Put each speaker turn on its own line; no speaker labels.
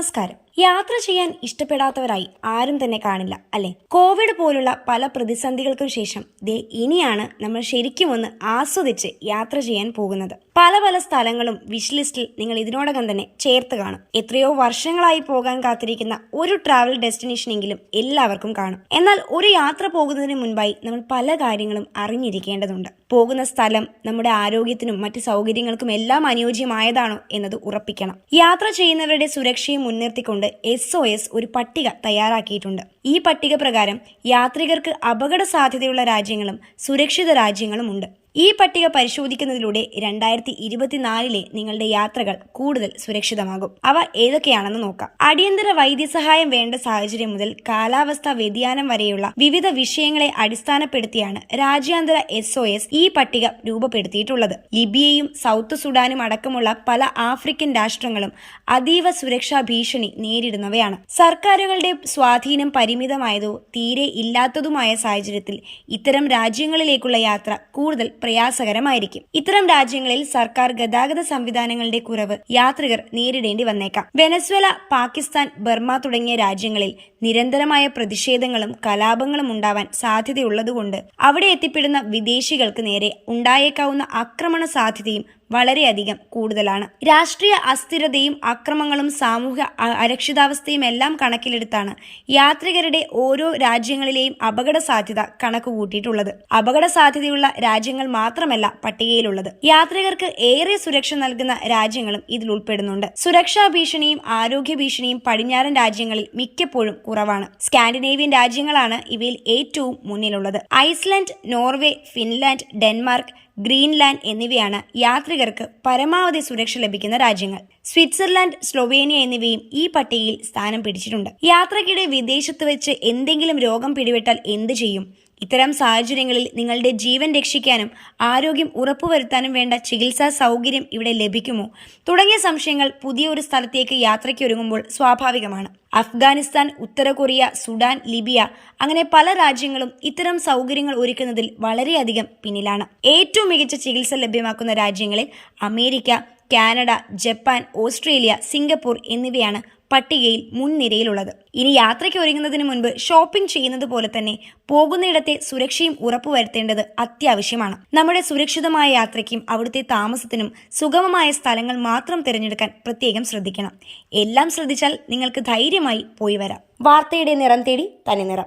നമസ്കാരം യാത്ര ചെയ്യാൻ ഇഷ്ടപ്പെടാത്തവരായി ആരും തന്നെ കാണില്ല അല്ലെ? കോവിഡ് പോലുള്ള പല പ്രതിസന്ധികൾക്കും ശേഷം ദേ ഇനിയാണ് നമ്മൾ ശരിക്കും ഒന്ന് ആസ്വദിച്ച് യാത്ര ചെയ്യാൻ പോകുന്നത്. പല പല സ്ഥലങ്ങളും വിഷ് ലിസ്റ്റിൽ നിങ്ങൾ ഇതിനോടകം തന്നെ ചേർത്ത് കാണും. എത്രയോ വർഷങ്ങളായി പോകാൻ കാത്തിരിക്കുന്ന ഒരു ട്രാവൽ ഡെസ്റ്റിനേഷനെങ്കിലും എല്ലാവർക്കും കാണും. എന്നാൽ ഒരു യാത്ര പോകുന്നതിന് മുൻപായി നമ്മൾ പല കാര്യങ്ങളും അറിഞ്ഞിരിക്കേണ്ടതുണ്ട്. പോകുന്ന സ്ഥലം നമ്മുടെ ആരോഗ്യത്തിനും മറ്റ് സൗകര്യങ്ങൾക്കും എല്ലാം അനുയോജ്യമായതാണോ എന്നത് ഉറപ്പിക്കണം. യാത്ര ചെയ്യുന്നവരുടെ സുരക്ഷയെ മുൻനിർത്തിക്കൊണ്ട് എസ് ഒ എസ് ഒരു പട്ടിക തയ്യാറാക്കിയിട്ടുണ്ട്. ഈ പട്ടിക പ്രകാരം യാത്രികർക്ക് അപകട സാധ്യതയുള്ള രാജ്യങ്ങളും സുരക്ഷിത രാജ്യങ്ങളും ഉണ്ട് ഈ പട്ടിക പരിശോധിക്കുന്നതിലൂടെ രണ്ടായിരത്തി ഇരുപത്തിനാലിലെ നിങ്ങളുടെ യാത്രകൾ കൂടുതൽ സുരക്ഷിതമാകും. അവ ഏതൊക്കെയാണെന്ന് നോക്കാം. അടിയന്തര വൈദ്യസഹായം വേണ്ട സാഹചര്യം മുതൽ കാലാവസ്ഥാ വ്യതിയാനം വരെയുള്ള വിവിധ വിഷയങ്ങളെ അടിസ്ഥാനപ്പെടുത്തിയാണ് രാജ്യാന്തര എസ് ഈ പട്ടിക രൂപപ്പെടുത്തിയിട്ടുള്ളത്. ലിബിയയും സൗത്ത് സുഡാനും അടക്കമുള്ള പല ആഫ്രിക്കൻ രാഷ്ട്രങ്ങളും അതീവ സുരക്ഷാ ഭീഷണി നേരിടുന്നവയാണ്. സർക്കാരുകളുടെ സ്വാധീനം പരിമിതമായതോ തീരെ ഇല്ലാത്തതുമായ സാഹചര്യത്തിൽ ഇത്തരം രാജ്യങ്ങളിലേക്കുള്ള യാത്ര കൂടുതൽ പ്രയാസകരമായിരിക്കും. ഇത്തരം രാജ്യങ്ങളിൽ സർക്കാർ ഗതാഗത സംവിധാനങ്ങളുടെ കുറവ് യാത്രികർ നേരിടേണ്ടി വന്നേക്കാം. വെനസ്വേല പാകിസ്ഥാൻ ബർമ തുടങ്ങിയ രാജ്യങ്ങളിൽ നിരന്തരമായ പ്രതിഷേധങ്ങളും കലാപങ്ങളും ഉണ്ടാവാൻ സാധ്യതയുള്ളതുകൊണ്ട് അവിടെ എത്തിപ്പെടുന്ന വിദേശികൾക്ക് നേരെ ഉണ്ടായേക്കാവുന്ന ആക്രമണ സാധ്യതയും വളരെയധികം കൂടുതലാണ്. രാഷ്ട്രീയ അസ്ഥിരതയും അക്രമങ്ങളും സാമൂഹ്യ അരക്ഷിതാവസ്ഥയും എല്ലാം കണക്കിലെടുത്താണ് യാത്രികരുടെ ഓരോ രാജ്യങ്ങളിലെയും അപകട സാധ്യത കണക്കുകൂട്ടിയിട്ടുള്ളത്. അപകട സാധ്യതയുള്ള രാജ്യങ്ങൾ മാത്രമല്ല പട്ടികയിലുള്ളത്. യാത്രികർക്ക് ഏറെ സുരക്ഷ നൽകുന്ന രാജ്യങ്ങളും ഇതിൽ ഉൾപ്പെടുന്നുണ്ട്. സുരക്ഷാ ഭീഷണിയും ആരോഗ്യ ഭീഷണിയും പടിഞ്ഞാറൻ രാജ്യങ്ങളിൽ മിക്കപ്പോഴും കുറവാണ്. സ്കാൻഡിനേവ്യൻ രാജ്യങ്ങളാണ് ഇവയിൽ ഏറ്റവും മുന്നിലുള്ളത്. Iceland Norway Finland Denmark Greenland എന്നിവയാണ് യാത്രികർക്ക് പരമാവധി സുരക്ഷ ലഭിക്കുന്ന രാജ്യങ്ങൾ. സ്വിറ്റ്സർലാൻഡ് സ്ലൊവേനിയ എന്നിവയും ഈ പട്ടികയിൽ സ്ഥാനം പിടിച്ചിട്ടുണ്ട്. യാത്രക്കിടെ വിദേശത്ത് വെച്ച് എന്തെങ്കിലും രോഗം പിടിപെട്ടാൽ എന്ത് ചെയ്യും? ഇത്തരം സാഹചര്യങ്ങളിൽ നിങ്ങളുടെ ജീവൻ രക്ഷിക്കാനും ആരോഗ്യം ഉറപ്പുവരുത്താനും വേണ്ട ചികിത്സാ സൗകര്യം ഇവിടെ ലഭിക്കുമോ? തുടങ്ങിയ സംശയങ്ങൾ പുതിയൊരു സ്ഥലത്തേക്ക് യാത്രയ്ക്ക് ഒരുങ്ങുമ്പോൾ സ്വാഭാവികമാണ്. അഫ്ഗാനിസ്ഥാൻ ഉത്തര കൊറിയ സുഡാൻ ലിബിയ അങ്ങനെ പല രാജ്യങ്ങളും ഇത്തരം സൗകര്യങ്ങൾ ഒരുക്കുന്നതിൽ വളരെയധികം പിന്നിലാണ്. ഏറ്റവും മികച്ച ചികിത്സ ലഭ്യമാക്കുന്ന രാജ്യങ്ങളിൽ America Canada Japan Australia Singapore എന്നിവയാണ് പട്ടികയിൽ മുൻനിരയിലുള്ളത്. ഇനി യാത്രയ്ക്ക് ഒരുങ്ങുന്നതിന് മുൻപ് ഷോപ്പിംഗ് ചെയ്യുന്നത് പോലെ തന്നെ പോകുന്നിടത്തെ സുരക്ഷയും ഉറപ്പുവരുത്തേണ്ടത് അത്യാവശ്യമാണ്. നമ്മുടെ സുരക്ഷിതമായ യാത്രയ്ക്കും അവിടുത്തെ താമസത്തിനും സുഗമമായ സ്ഥലങ്ങൾ മാത്രം തിരഞ്ഞെടുക്കാൻ പ്രത്യേകം ശ്രദ്ധിക്കണം. എല്ലാം ശ്രദ്ധിച്ചാൽ നിങ്ങൾക്ക് ധൈര്യമായി പോയി വരാം. വാർത്തയുടെ നിറം തേടി തനി നിറം